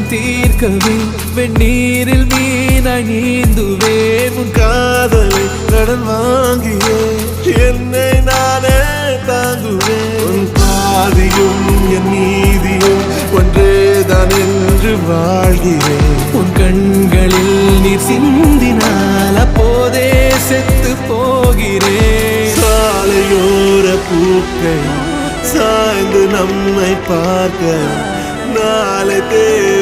நான் தீர்க்கவே வெந்நீரில் மீனாய் நீந்துவேன் உன் காதலை கடன் வாங்கியே. என்னை நானே தாங்குவேன் உன் பாதியும் என் நீதியும் ஒன்றேதான் என்று வாழ்கிறேன் உன் கண்களில் நீ சிந்தினால் அப்போதே செத்து போகிறேன் சாலையோர பூக்கள் சாய்ந்து நம்மை பார்க்க. நாளை தேடி